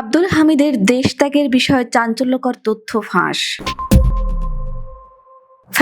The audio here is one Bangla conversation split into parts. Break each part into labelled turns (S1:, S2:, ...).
S1: আব্দুল হামিদের দেশ ত্যাগের বিষয়ে চাঞ্চল্যকর তথ্য ফাঁস।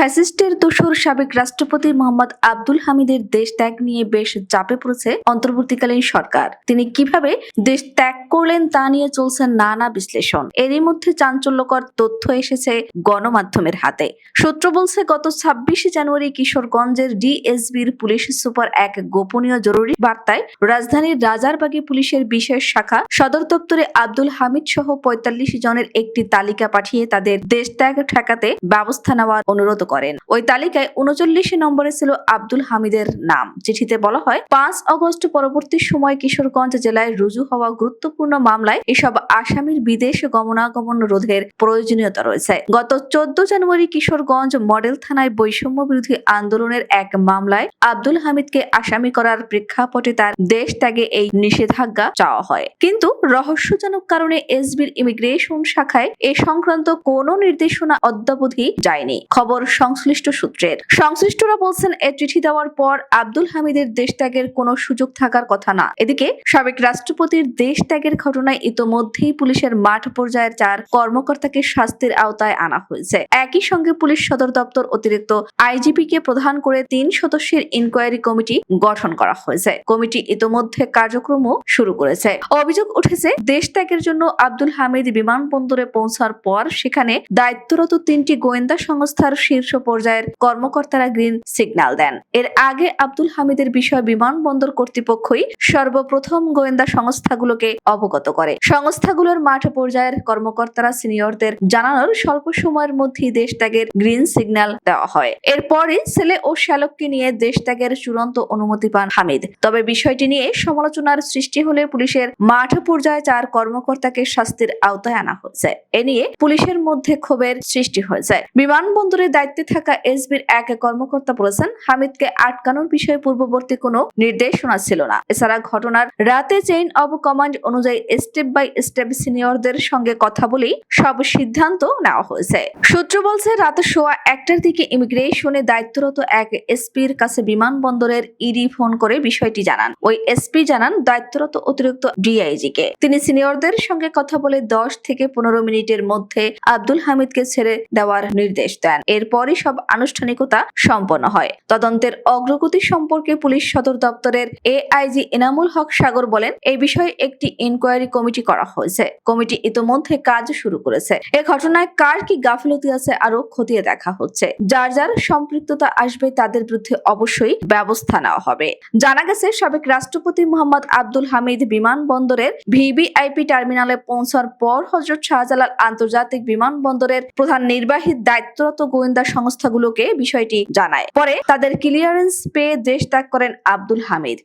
S1: ফ্যাসিস্টের দোসর সাবেক রাষ্ট্রপতি মোহাম্মদ আব্দুল হামিদের দেশ ত্যাগ নিয়ে বেশ চাপে পড়েছে অন্তর্বর্তীকালীন সরকার। তিনি কীভাবে দেশ ত্যাগ করলেন তা নিয়ে চলছে নানা বিশ্লেষণ। এরই মধ্যে চাঞ্চল্যকর তথ্য এসেছে গণমাধ্যমের হাতে। সূত্র বলছে, গত ছাব্বিশে জানুয়ারি কিশোরগঞ্জের ডিএসবির পুলিশ সুপার এক গোপনীয় জরুরি বার্তায় রাজধানীর রাজারবাগী পুলিশের বিশেষ শাখা সদর দপ্তরে আব্দুল হামিদ সহ পঁয়তাল্লিশ জনের একটি তালিকা পাঠিয়ে তাদের দেশ ত্যাগ ঠেকাতে ব্যবস্থা নেওয়ার অনুরোধ করেন। ওই তালিকায় উনচল্লিশ নম্বরে ছিল আব্দুল হামিদের নাম। চিঠিতে বলা হয়, পাঁচ অগস্ট পরবর্তী সময় কিশোরগঞ্জ জেলায় রুজু হওয়া গুরুত্বপূর্ণ মামলায় এসব আসামির বিদেশ গমনাগমন রোধের প্রয়োজনীয়তা রয়েছে। গত চোদ্দ জানুয়ারি কিশোরগঞ্জ মডেল থানায় বৈষম্য বিরোধী আন্দোলনের এক মামলায় আব্দুল হামিদকে আসামি করার প্রেক্ষাপটে তার দেশ ত্যাগে এই নিষেধাজ্ঞা চাওয়া হয়। কিন্তু রহস্যজনক কারণে এসবির ইমিগ্রেশন শাখায় এ সংক্রান্ত কোনো নির্দেশনা অদ্যাবধি যায়নি। খবর সংশ্লিষ্ট সূত্রের। সংশ্লিষ্টরা বলছেন, এ চিঠি দেওয়ার পর আব্দুল হামিদের দেশ ত্যাগের কোনো সুযোগ থাকার কথা না। এদিকে, সাবেক রাষ্ট্রপতির দেশ ত্যাগের ঘটনায় ইতোমধ্যেই পুলিশের মাঠ পর্যায়ের চার কর্মকর্তাকে শাস্তির আওতায় আনা হয়েছে। একই সঙ্গে পুলিশ সদর দপ্তর অতিরিক্ত আইজিপি কে প্রধান করে তিন সদস্যের ইনকোয়ারি কমিটি গঠন করা হয়েছে। কমিটি ইতোমধ্যে কার্যক্রমও শুরু করেছে। অভিযোগ উঠেছে দেশ ত্যাগের জন্য আব্দুল হামিদ বিমানবন্দরে পৌঁছার পর সেখানে দায়িত্বরত তিনটি গোয়েন্দা সংস্থার শীর্ষ পর্যায়ের কর্মকর্তারা গ্রিন সিগন্যাল দেন। এর আগে আব্দুল হামিদের বিষয়ে বিমানবন্দর কর্তৃপক্ষই সর্বপ্রথম গোয়েন্দা সংস্থাগুলোকে অবগত করে। সংস্থাগুলোর মাঠ পর্যায়ের কর্মকর্তারা সিনিয়রদের জানানোর স্বল্প সময়ের মধ্যেই দেশ ত্যাগের গ্রিন সিগন্যাল দেওয়া হয়। এরপরই ছেলে ও শ্যালককে নিয়ে দেশ ত্যাগের চূড়ান্ত অনুমতি পান হামিদ। তবে বিষয়টি নিয়ে সমালোচনার সৃষ্টি হলে পুলিশের মাঠ পর্যায়ে চার কর্মকর্তাকে শাস্তির আওতায় আনা হয়েছে। এ নিয়ে পুলিশের মধ্যে ক্ষোভের সৃষ্টি হয়েছে। বিমানবন্দরের দায়িত্বে থাকা এসবির এক কর্মকর্তা বলেছেন, হামিদকে আটকানোর বিষয়ে পূর্ববর্তী কোনো নির্দেশনা ছিল না। এছাড়া ঘটনার রাতে চেইন অব কমান্ড অনুযায়ী স্টেপ বাই স্টেপ সিনিয়রদের সঙ্গে কথা বলেই সব সিদ্ধান্ত নেওয়া হয়েছে। সূত্র বলছে, রাত সোয়া একটার দিকে ইমিগ্রেশনে দায়িত্বরত এক এসপির কাছে বিমানবন্দরের ইডি ফোন করে বিষয়টি জানান। ওই এসপি জানান, দায়িত্বরত অতিরিক্ত ডিআইজি কে তিনি সিনিয়রদের সঙ্গে কথা বলে দশ থেকে পনেরো মিনিটের মধ্যে আব্দুল হামিদকে ছেড়ে দেওয়ার নির্দেশ দেন। এরপরই সব আনুষ্ঠানিকতা সম্পন্ন হয়। তদন্তের অগ্রগতি সম্পর্কে পুলিশ সদর দপ্তরের এআইজি এনামুল হক সাগর বলেন, এই বিষয়ে একটি ইনকোয়ারি কমিটি করা হয়েছে। কমিটি ইতোমধ্যে কাজ শুরু করেছে। এ ঘটনায় কার কি গাফিলতি আছে আরও খতিয়ে দেখা হচ্ছে। যার যার সম্পৃক্ততা আসবে তাদের বিরুদ্ধে অবশ্যই ব্যবস্থা নেওয়া হবে। জানা গেছে, সাবেক রাষ্ট্রপতি মোহাম্মদ আব্দুল হামিদ বিমানবন্দরের ভিভিআইপি টার্মিনালে পৌঁছার পর হজরত শাহজালাল আন্তর্জাতিক বিমানবন্দরের প্রধান নির্বাহী দায়িত্বরত গোয়েন্দা সংস্থাগুলোকে বিষয়টি জানায়। পরে তাদের ক্লিয়ারেন্স পেয়ে দেশ ত্যাগ করেন আব্দুল হামিদ।